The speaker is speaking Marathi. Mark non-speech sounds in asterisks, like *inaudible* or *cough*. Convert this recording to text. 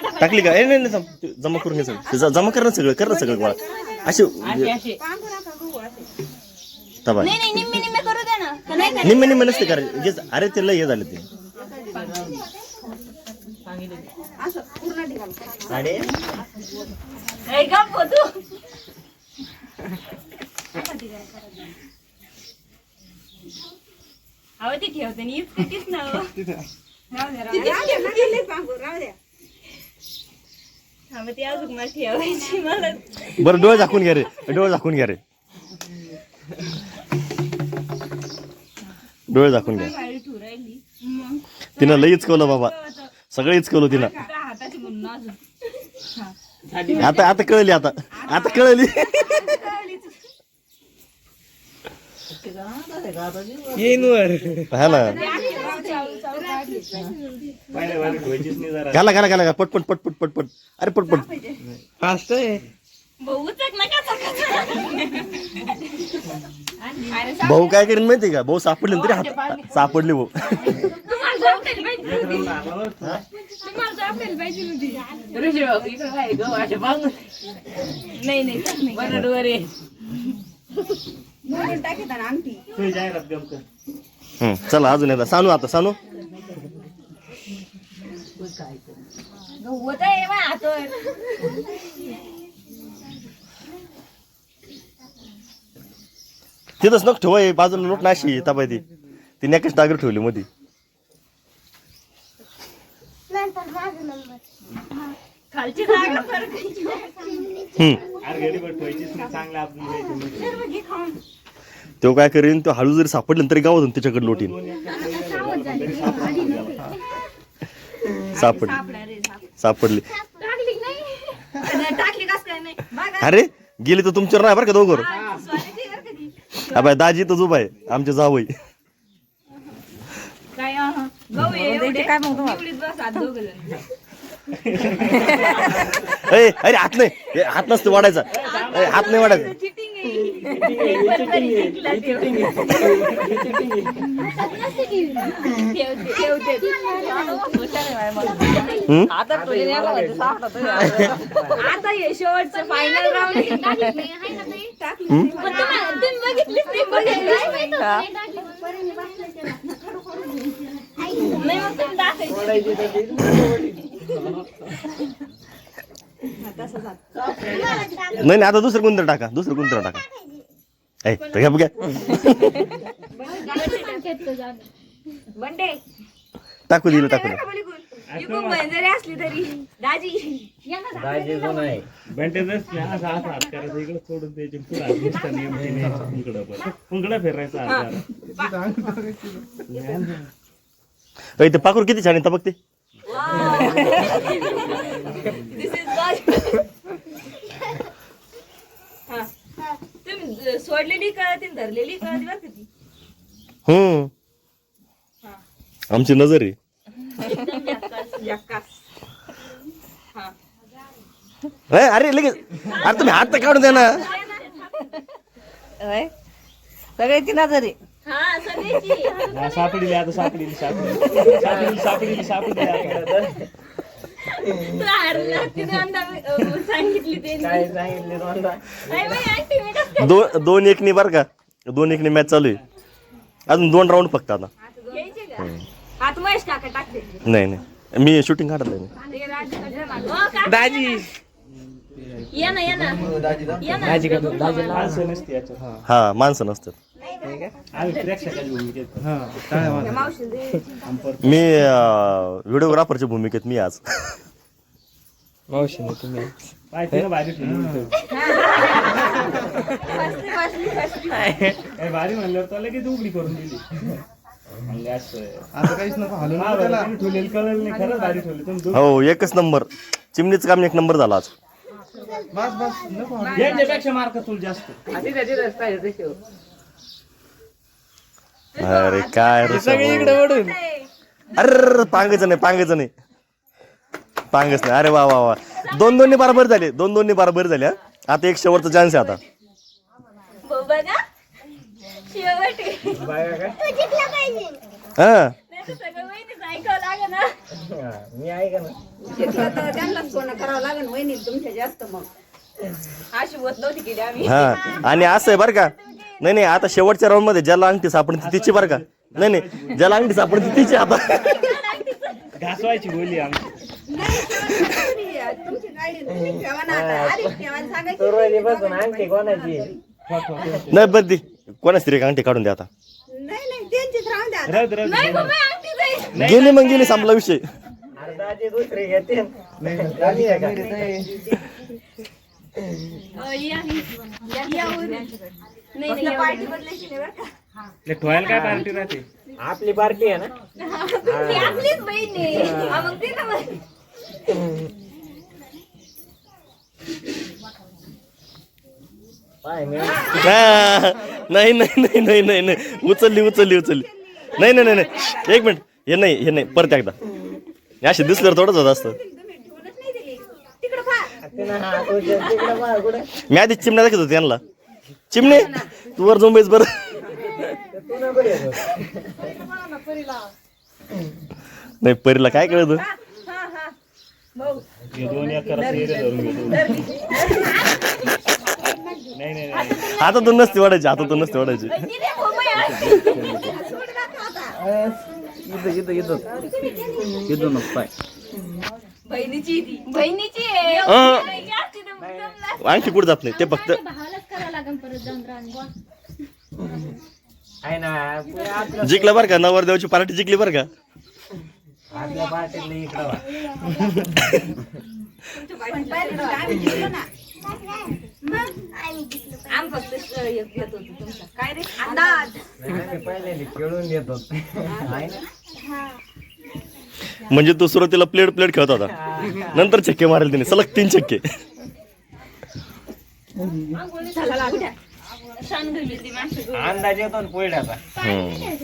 टाका टाकली का? ए, नाही नाही थांब. जमा करून घे सगळं. ज- जमा कर ना सगळं कर ना सगळं गोळा. असे तबा नाही नाही निम्मे निम्मे करू दे ना. का नाही करायचं? निम्मे निम्मे नसते करायचे जे अरे त्याला हे झालं ते. ए, गप्प हो तू अहो ती ठेवते आणि इतकं ना हो. हा, मग ती अजून मला ठेवायची मला बरं डोळे झाकून घ्या रे. डोळे झाकून घ्या रे. डोळे झाकून घ्या. गाडी ठेवू राहिली मग तिनं लई इचकवलं बाबा. सगळं इचकवलं तिनं. त्या हाताची म्हणून अजून आता आता कळली आता. आता कळली. येईन वर. ना. घाला घाला घाला. पटपट पटपट पटपट. अरे पटपट. फास्ट आहे. भाऊ काय करेन माहिती का? भाऊ सापडले ना तरी हात सापडले भाऊ. नाही बरोबर चला अजून एकदा. सानू आता हातवर तिथंच नको ठेवा हे बाजूला लोट नाशी तापाय ती. ती नेकच डागर ठेवली फरक हम्म. तो काय करीन तो हळू जरी सापडले तरी गावातून तिच्याकडे लोटीन. सापड सापडली. टाकली नाही टाकली कस काय नाही बघा अरे गेली तर तुमच्यावर नाही बरं का दोघं. स्वातीची बरं का ती. अबाय दाजी तर उभा आहे आमचे जावई अरे हात नाही. हे हात नसतं वाढायचा. हात नाही वाढायचा. आता हे शेवटचं फायनल राऊंड नाही नाही. नाही आता दुसरं कोणतं टाका दुसरं कोणतं टाका ऐ तर घ्या बघा बंडे टाकू दिलं टाकू दिलं. इकडून बहीण जरी असली तरी. दाजी. या ना दाखवायला. बँटेजच असा असा हात करायचा. इकडे सोडून द्यायचे पुढे हात नुसतं नेमके न्यायचं पुंकडं पण. पुंकडं फिरायचा हात जरा. ऐ, ते पाखरू किती छान आहे बघ ते. *laughs* This is *laughs* God. हा. सोडलेली कळती धरलेली कळती बरं का ती? हम्म. आमची नजर आहे. एकदम. हा. अरे अरे लगेच. अरे तुम्ही हात तर काढून द्या ना. सगळ्याची नजर आहे. हा सगळ्याची. हा, सापडली आता सापडली सापडली. सापडली सापडली सापडली आता. सांगितली दोन दोन एकनी बरं का? दोन एकनी मॅच चालू आहे. अजून दोन राऊंड फक्त आता. घ्यायचे का? हात महेश काका टाकते नाही नाही. मी शूटिंग काढत नाही. हो, काका, दाजी. या ना. दाजी हा माणसं नसतात. हा. मावशी. मी व्हिडिओग्राफरच्या भूमिकेत मी आज. मावशीने तुम्ही. भारी म्हणल्यावर तर लगेच उघडी करून दिली. म्हणजे हा, हो एकच नंबर. चिमणीचं काम एक नंबर झाला आज. बस बस नको मार्क तुला जास्त. अरे काय रे सगळे समोर. इकडे ओढून अरे पांगायचं नाही पांगायचं नाही. पांगच नाही. अरे वा वा वा. दोन दोन्ही बरोबर झाले. दोन दोन्ही बरोबर झाले हा. आता एक शेवटचा चान्स आहे आता. हा. नाही, आता सगळं वहिनीच ऐकावं लागेल ना. मी ऐका ना त्यांनाच फोन करावं लागेल. वहिनी तुमच्या जास्त मग. अशी होत नव्हती केली आम्ही. हा. आणि असं आहे बरं का. नाही नाही आता शेवटच्या राऊंडमध्ये ज्याला अंगठी सापडते तिची बरं का? नाही नाही ज्याला अंगठी सापडते तिची आता. घासवायची बोली अंगठी कोणाची नाही बरं ती कोणाच तरी अंगठी काढून द्या आता. गेली मग गेली संपला विषय. दुसरी घेते. ठेवायला काय पार्टी राहते? आपली पार्टी आहे ना? आपलीच बहीण आहे. नाही नाही नाही नाही नाही नाही. उचलली उचलली उचलली. नाही नाही नाही नाही. एक मिनिट. हे नाही हे नाही. परत एकदा. असे दिसल्यावर थोडंच होत असतं तुम्ही ठेवूनच नाही दिली तिकडं पहा तिनं हात उचल, तिकडं पाय कुठे मी आधी चिमण्या दाखवत होते त्यांना. चिमणे तू वर झोंबेस बर. नाही परीला काय कळत? हातातून नसते वाढायची हातातून नसते वाढायची ती रे बाबा या अंगठी. इथं इथं. इथं इथं पाय. बहिणीची ती. बहिणीची आहे. अं. बहिणीची असती तर जमलं आणखी कुठं जात नाही? ते फक्त भावालाच करावं लागेल परत जाऊन राहून आहे ना पुढे आपलं जिंकलं बरं का? नवरदेवाची पार्टी जिंकली बरं का? आपल्या पार्टीला इकडं वा. पण पाहिलं ना, आम्ही जिंकलो ना? आम्ही फक्त येत येत होतो तुमचा. काय रे? अंदाज. नाही, आम्ही पहिल्यांदा खेळून आहे ना? म्हणजे तू सुरुवातीला प्लेट प्लेट खेळत होता. नंतर चक्के मारेल तिने. सलग तीन चक्के अंदाज येतो हम्म.